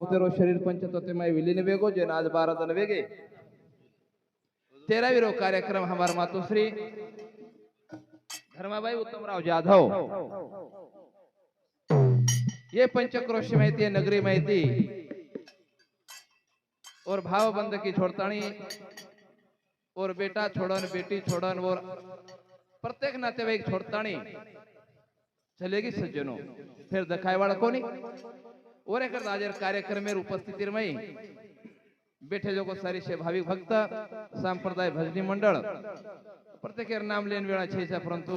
तेरो शरीर पंचतत्वमय विलीन वेगो जे आज बारा जन वेगे। तेरावी रो कार्यक्रम हमार मातोश्री धर्माबाई उत्तमराव जाधव। ये पंचक्रोश माहिती है नगरी माहिती। और भाव बंद की छोड़ताणी और बेटा छोड़न बेटी छोड़न और प्रत्येक नातेवाईक छोड़ताणी चलेगी सज्जनों फिर दखाई वाला कोनी? और एक हाजर कार्यक्रम में उपस्थिति रमई बैठे जो को सारी से भाविक भक्त संप्रदाय भजनी मंडळ प्रत्येक नाम लेन वेळा छे परंतु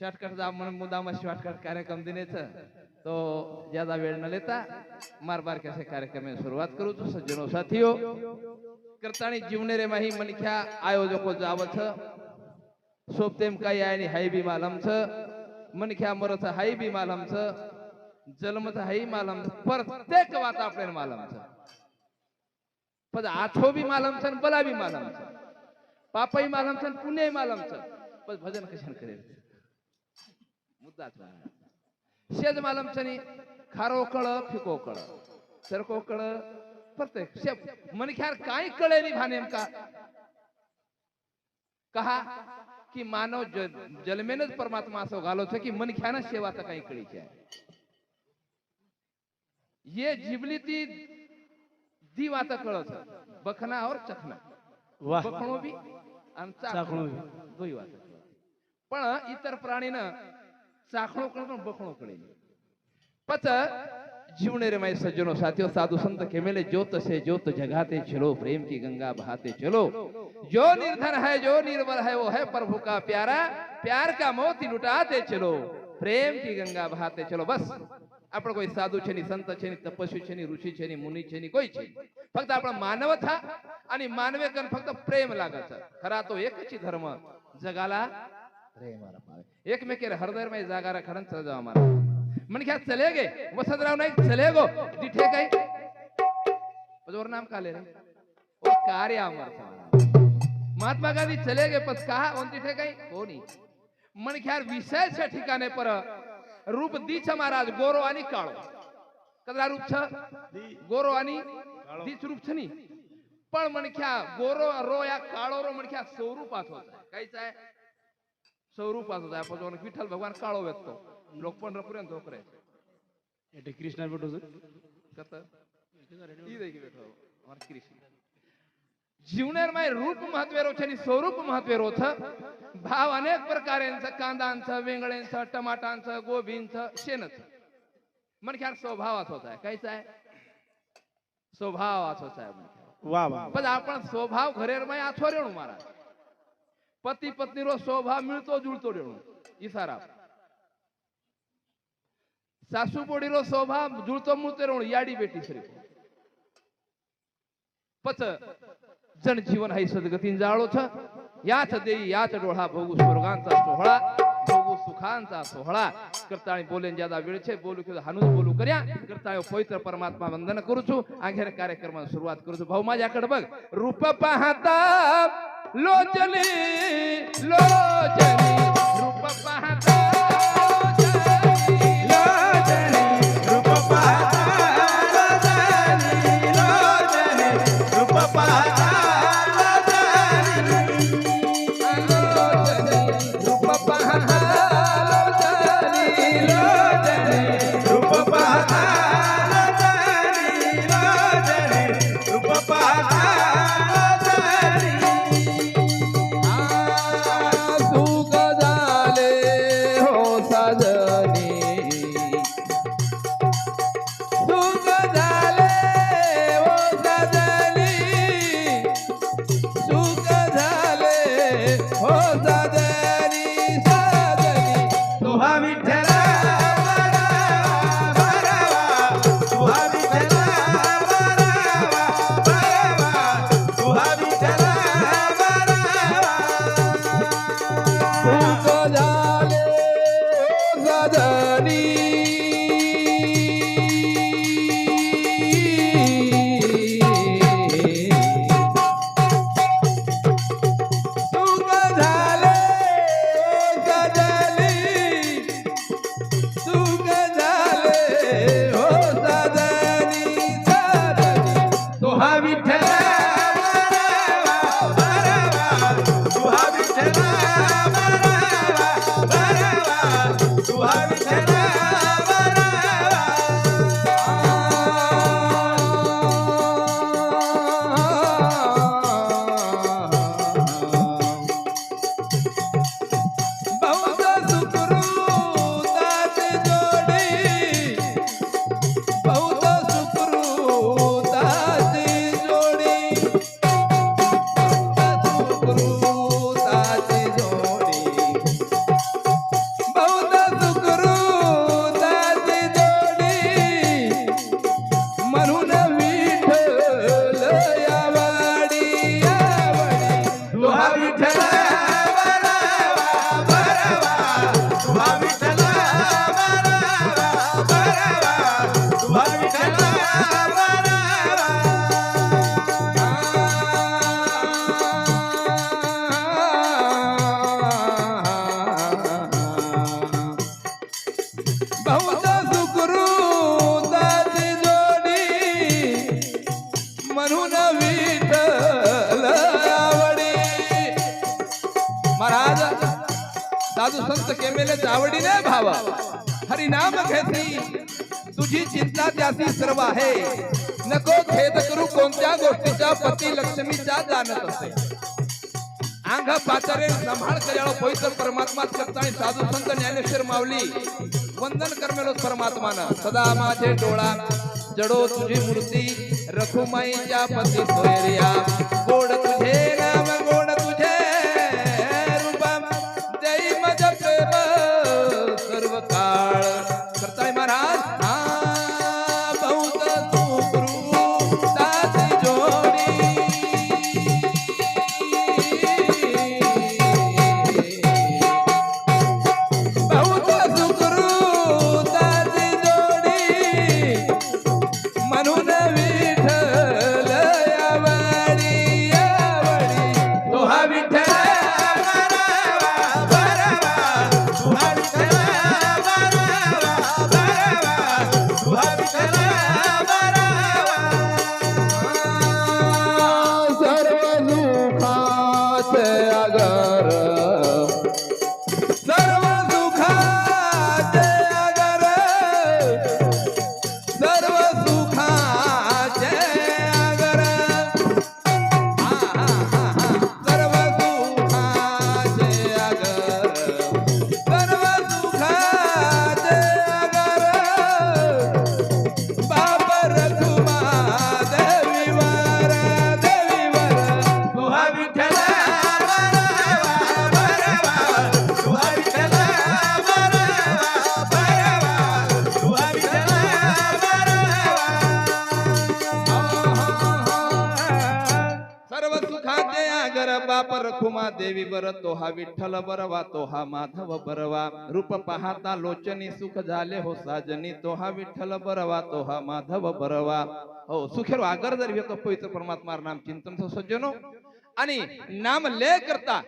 शॉर्टकट मुद्दाम शॉर्टकट कार्यक्रम देण्याचं तो ज्यादा वेळ न लेता मार बार कैसे कार्यक्रम में शुरुआत करू तो सज्जनो साथियो करताणी जीवनेरे माही मनख्या आयोजको जावछ सोपतेम काही आहे आणि हाय बी मालमच मनख्या मरच हाय बी मालमच जन्मच हाही मालम प्रत्येक वात आपल्याला मालमच. पण आठो बी मालमच बला बी मालमच. पापही मालमच आणि पुण्यही मालमच. पण भजन कशान करेल? मुद्दा शेज मालमचनी खारो कळ फिको कळ. सरको कळ प्रत्येक. शे मनख्यार काय कळे नाही भा नेमका. कहा की मानव जन्मेनच परमात्मा असं घालवतो की मनख्यानं सेवा तर काही कळीची आहे. ये जिबली ती दी वाता कळत बखना और चखना वाह. बखणो बी आणि चाखणो बी. दोही वाता. पण इतर प्राणीनं चाखणो कळत पण बखणो कळेल पच जीवने रे मैं सज्जनों साथियों साधु संत के मेले ज्योत से ज्योत जगाते चलो प्रेम की गंगा बहाते चलो. जो निर्धन है जो निर्बल है वो है प्रभु का प्यारा. प्यार का मोती लुटाते चलो. प्रेम की गंगा बहाते चलो. बस. आपण કોઈ સાધુ છે ની સંત છે ની તપસ્વી છે ની ઋષિ છે ની મુનિ છે ની કોઈ છે નહીં. ફક્ત આપણા માનવ था आणि मानवे कन फक्त प्रेम लागत खरा तो एकच धर्म जगाला प्रेम एकमेके हृदय जागा रखणं चल जावा मारा म्हण घ्या चले गे वसंतराव नाही चले गो तिथे काही और नाम काले रे ओ कार्य अमर महात्मा गांधी चले गए पस कहा उन तिथे काही कोणी म्हण घ्या विषय छे ठिकाणे पर रूप दीछ महाराज गोरो आणि काळो कदरा रूप छ गोरो आणि दीच रूप छ नी पण म्हणख्या गोरो रो या काळो रो म्हणख्या स्वरूपात होता काहीच आहे स्वरूपात होता आपण जो विठ्ठल भगवान काळो व्यक्तो लोक पण पर्यंत होकरे एटे कृष्णा भेटो कत ई देखी बेठो हमार कृष्ण जीवनेर माय रूप महत्वेरो છે आणि स्वरूप महत्वेरो छ भाव अनेक प्रकारांचं कांदांचं वेंगळ्यांचं टमाटांचं गोबींचं शेणच. म्हणख्यार स्वभावाच होत आहे. काहीच आहे? स्वभावाच होत आहे. वाह वाह पण आपण स्वभाव घरेर माय आछो रेणू महाराज पती पत्नी रो स्वभाव मिळतो जुळतो रेणू इसारा. सासू पोडी रो स्वभाव जुळतो मुळतो रेणू याडी बेटी श्री पच जन जीवन हाय सदगतीन जाळो छ। याच देई याच डोळा भोगू स्वर्गांचा सोहळा भोगू सुखांचा सोहळा। करताळी बोलेन ज्यादा वेळ छे बोलू की हानूच बोलू कर्या। करता पवित्र परमात्मा वंदन करू छू आघेर कार्यक्रमाला सुरुवात करू छु। भाऊ माझ्याकडे बघ रूप पाहता लोचली लोचली रूप पाहता साधू संत केमेले आवडीने भावा. हरिनाम घेती तुझी चिंता त्याची सर्व आहे. नको खेद करू कोणत्या गोष्टीचा पती लक्ष्मीचा जाणत असे. अंग पाचारे संभाळ कर्याळो पवित्र परमात्मा करताना साधू संत ज्ञानेश्वर माऊली. वंदन करमेलो परमात्मान. सदा माझे डोळा जडो तुझी मूर्ती. रखुमाईच्या पती सोयरिया गोड तुझे नाम परवा देवी बर तो हा विठ्ठल बरवा तो हा माधव बरवा. रूप पाहता लोचनी सुख झाले हो साजनी तो हा विठ्ठल बरवा तो हा माधव बरवा. हो सुखेर आगर जर व्यक्त पवित्र परमात्मा नाम चिंतन सज्जनो. आणि नाम ले करता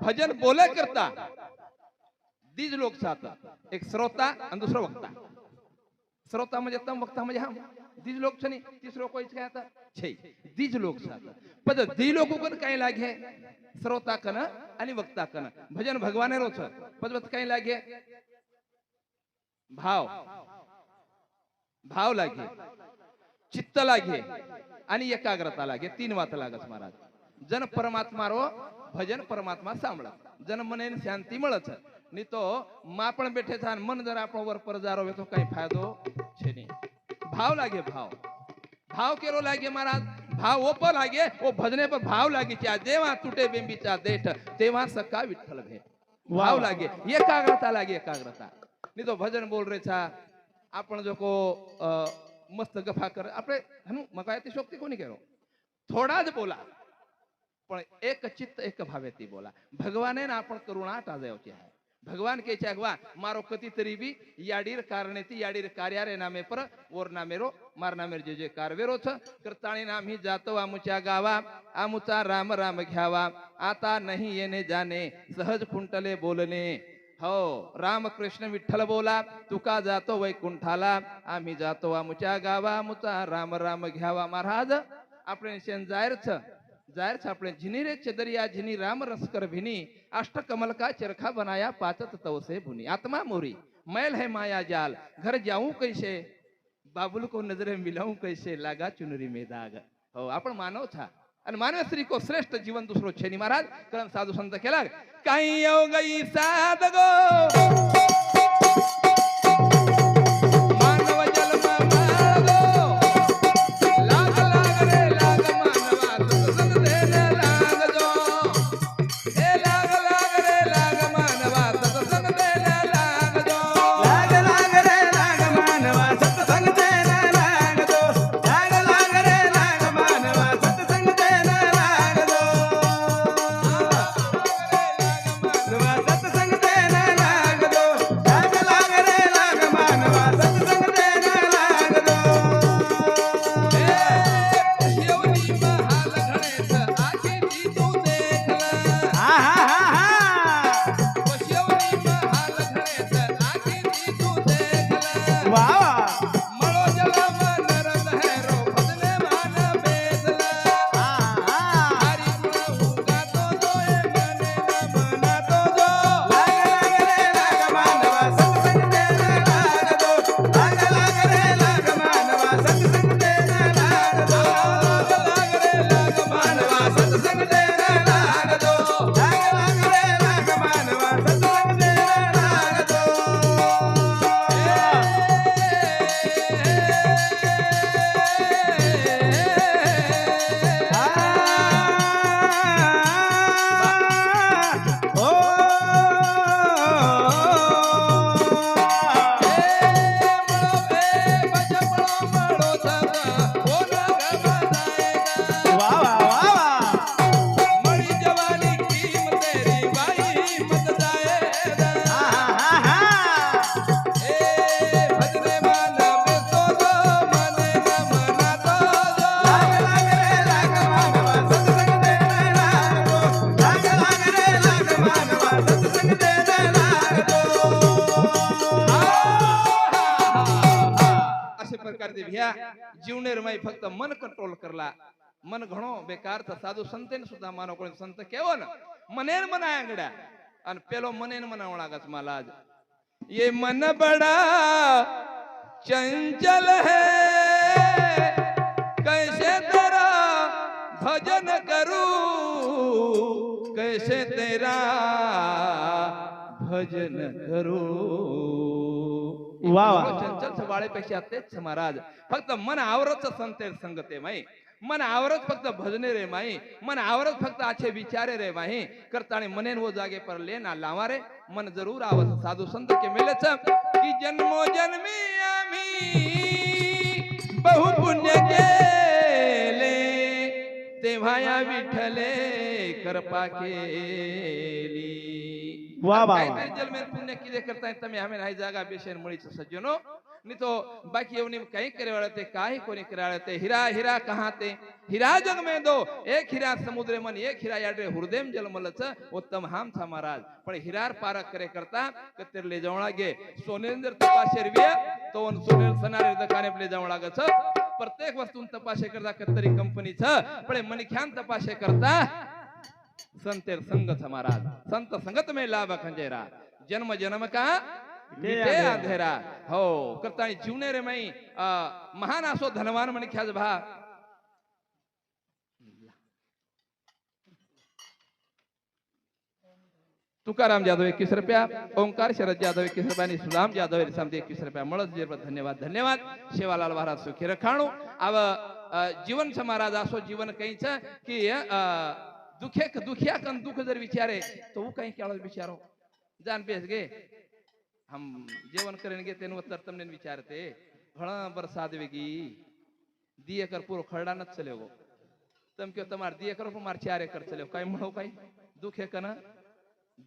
भजन बोले करता दीज लोक साथ. एक श्रोता आणि दुसरा वक्ता. श्रोता म्हणजे तम वक्ता म्हणजे हा दीज लोक छनी तिसरो कोई काय आता छै दीज लोक साथ पद दी लोक कोण काय लागे श्रोता कन आणि वक्ता कन भजन भगवाने रोच पद पद काय लागे भाव भाव लागे चित्त लागे आणि एकाग्रता लागे तीन वात लागत महाराज जन परमात्मा रो भजन परमात्मा सांभळ जन मने शांती મળત ની તો માં પણ બેઠે છે અને મન જરા આપણો વર પર જારો હોય તો કઈ ફાયદો છે નહીં भाव लागे भाव. भाव केरो लागे महाराज? भाव ओप लागे ओ भजने पर भाव लागे त्या देवा तुटे बिंबीचा देठ तेव्हा सका विठ्ठल भे भाव लागे एकाग्रता लागे एकाग्रता. नी तो भजन बोल रे छा आपण जो को मस्त गफा कर आपले हनु मकायती ते शोक्ती कोणी केलो थोडाच बोला पण एक चित्त एक भावेती बोला. भगवाने आपण करुणा टाजायची आहे. છે ભગવાન કે છે ભગવાન મારો કતિ તરી બી યાડીર કારણેથી યાડીર કાર્યારે નામે પર ઓર નામેરો માર નામેર જે જે કારવેરો છે કરતાણી નામ ही जातो आमुच्या गावा आमुचा राम राम घ्यावा आता नाही येणे जाणे सहज खुंटले बोलणे हो राम कृष्ण विठ्ठल बोला तुका जातो वैकुंठाला आम्ही जातो आमुच्या गावा आमुचा राम राम घ्यावा महाराज આપણે शेण जाहीर छ जाहिर छापले झिनी रे चदरिया झिनी राम रसकर भिनी अष्ट कमल का चरखा बनाया पाचत तवसे भुनी। आत्मा मोरी मैल है माया जाल घर जाऊं कैसे? बाबुल को नजरे मिलाऊं कैसे? लागा चुनरी में दाग। हो आपण मानव छा। आणि मानव स्त्री को श्रेष्ठ जीवन दुसरो छेनी महाराज कारण साधू संत केला काही गई साध गो જીવનેર માં ફક્ત મન કંટ્રોલ કરલા મન ઘણો બેકાર છે સાધુ સંતે ને સુધા માનો કોઈ સંત કેવો ને મને ને મના આંગડા અને પેલો મને ને મના વળાગસ મહારાજ ये मन बड़ा चंचल है कैसे तेरा भजन करूं कैसे तेरा भजन करूं वा चंचल वाळेपेक्षा तेच महाराज. फक्त मन आवरच संते संगते माई. मन आवरत फक्त भजने रे माई. मन आवरत फक्त आछे विचारे रे माई. करता आणि मनेन वो जागे पर ले ना लावा रे. मन जरूर आवत साधू संत के मेलेच. की जन्मो जन्मी आम्ही बहु पुण्य केले. तेव्हा या विठले कृपा केली. वा वा जल में किदे करता तमे जागा बाकी करे थे कोनी करे थे थे हीरा में दो एक समुद्र मन एक हीरा हृदय जल महाराज पण हिरार पारक करे करता ले जावणा गे सोनेंद्र तपास रिया तो उन दकाने ले जावणा प्रत्येक वस्तु तपास करता कतरी कंपनी छ पण मनख्यान तपाशे करता संतेर संगत हमारा संत संगत में लाभ खंजेरा जन्म जन्म का? मिटे अंधेरा हो करता जीवने रे मई महान आसो धनवान मन ख्याज भा. तुकाराम जाधव एकवीस रुपया ओंकार शरद जाधव एकवीस रुपया आणि सुदाम जाधव रिसामते एकवीस रुपया मळत धन्यवाद धन्यवाद. शेवालाल महाराज सुखी रखाणू. अब जीवन समाराज असो जीवन कैच की दुखे दुखिया कन दुख जर विचारे तो वो कहीं क्या विचारो जान बेच गए हम जेवन करेंगे तेन उत्तर तमने विचारते घड़ा बरसात वेगी दिए कर पूरा खरडा न चले गो तम क्यों तुम्हारे दिए करो मार चारे कर चले कहीं मनो कहीं दुखे कना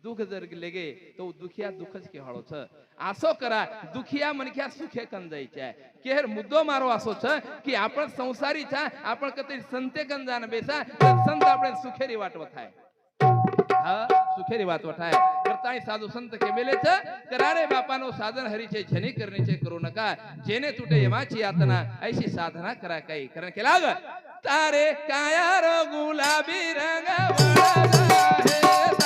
દુખે કના દુઃખ જર લેગે તો દુખિયા દુઃખ જ કહેવાળો છે આસો કરા દુખિયા મનખ્યા સુખે કંજાઈ છે કેર મુદ્દો મારો આસો છે કે આપણ સંસારી છે આપણ કતે સંતે કંજાને બેસા તો સંત આપણે સુખેરી વાટવો થાય હા સુખેરી વાત વઠાય કરતાય સાધુ સંત કે મેલે છે કરારે બાપાનો સાધન હરી છે જેની કરણી છે કરો નકા જેને તૂટે એમાંથી યાતના ऐसी સાધના કરા કઈ કારણ કે લાગ તારે કાયા રો ગુલાબી રંગ વળગા હે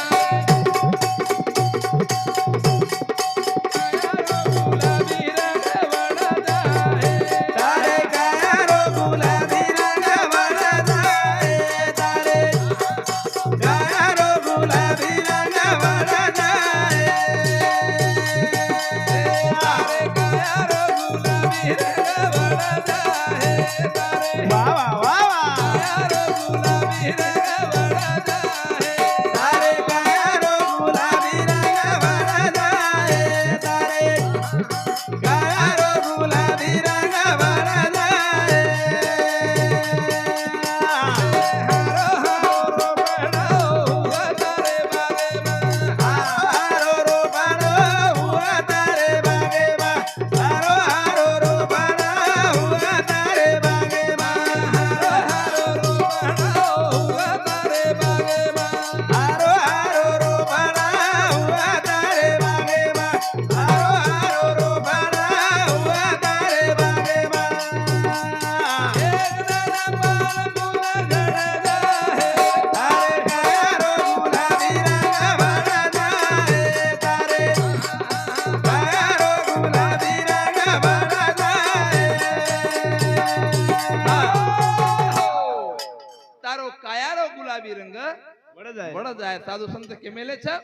साधु संत के मेले छ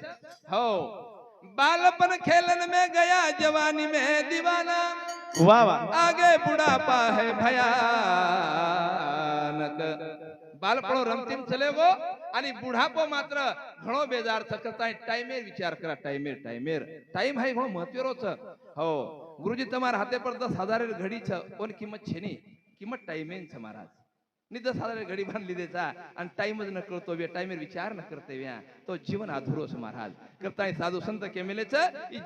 हो. बालपन खेलन में गया जवानी में दीवाना. वा वा. आगे बुढ़ापा है भयानक। बालपणो रमतीम चले वो आणि बुढापो मात्र घणो बेजार थकत आहे टाइमेर विचार करा टाइमेर टाइमेर। टाइम आहे घणो महत्वरोच हो गुरुजी तुम्हारे हाथे पर दस हजार घडी छ कोण किंमत छेनी किंमत टाइमेन छ महाराज। निदसाधारण घडी बांधली त्याचा आणि टाइमच न करतो व्या विचार न करते व्या तो जीवन अधुरोस महाराज करता साधू संत केमेलेच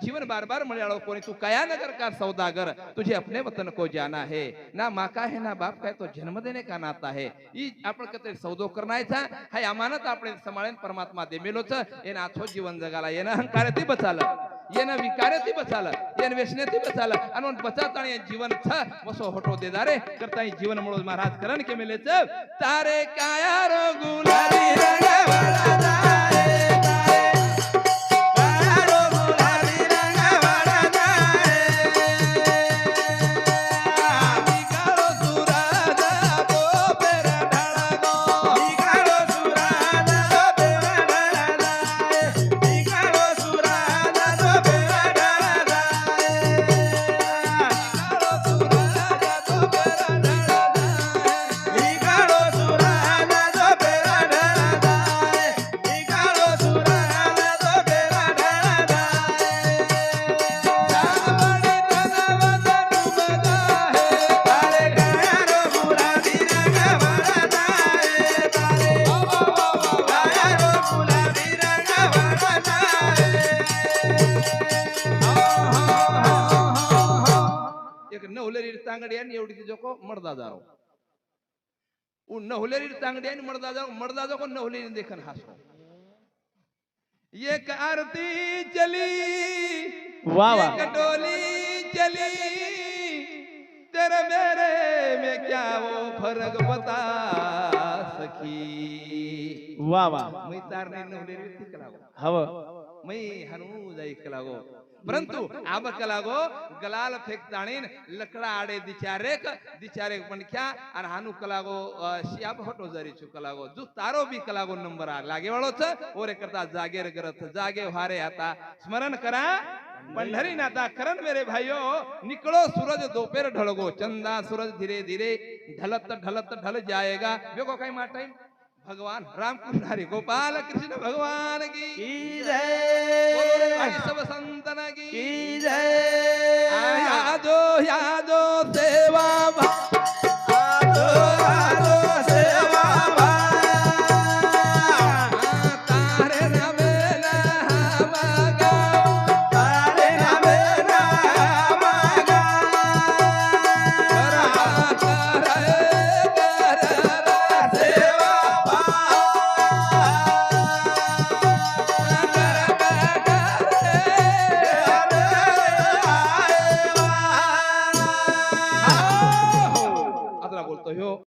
जीवन बार बार म्हणालो कोणी तू कया न कर का सौदागर तुझे अपने वतन को जाना है ना माका आहे ना बाप काय तो जन्म देने का नाता है ई आपण कतरी सौदो करण्याचा हा अमानत आपण सांभाळेन परमात्मा देमेलोच येणं आथो जीवन जगाला येणं अहंकार ते बचाल येन व्यसनेती बचाल आणि बचात आणि जीवन छ वसो होटो दे दारे. करता ही जीवन मुळो महाराज करण के मेले तारे काया रो गुलाबी को मर्दा जा रहा हूं। वो नहुलेरी टांग दे मर्दा जाओ मर्दा जाओ को नहुलेरी देखन हंसो हो। ये आरती चली वाह कटोली डोली चली तेरे मेरे में क्या वो फर्क बता सखी। वाह वाह मी तारने नहुलेरी तिकलागो। हव। मी हनू जाई कलागो परंतु आब कलागो गलाल फेकताणीन लकड़ा आडे दिचारेक दिचारेक पण क्या आणि हानू कलागो अ, शियाब होटो जरी छु कलागो जो तारो बी कलागो नंबर आ लागे वाळो छ ओरे करता जागेर करत जागे हारे आता। स्मरण करा पंढरी नाता करण मेरे भाइयों निकलो सूरज दोपहर ढळगो चंदा सूरज धीरे धीरे ढलत ढलत ढल जाएगा। देखो काही मा टाइम। भगवान रामकृष्ण हरी गोपाल कृष्ण भगवान की बोलो रे भाई सब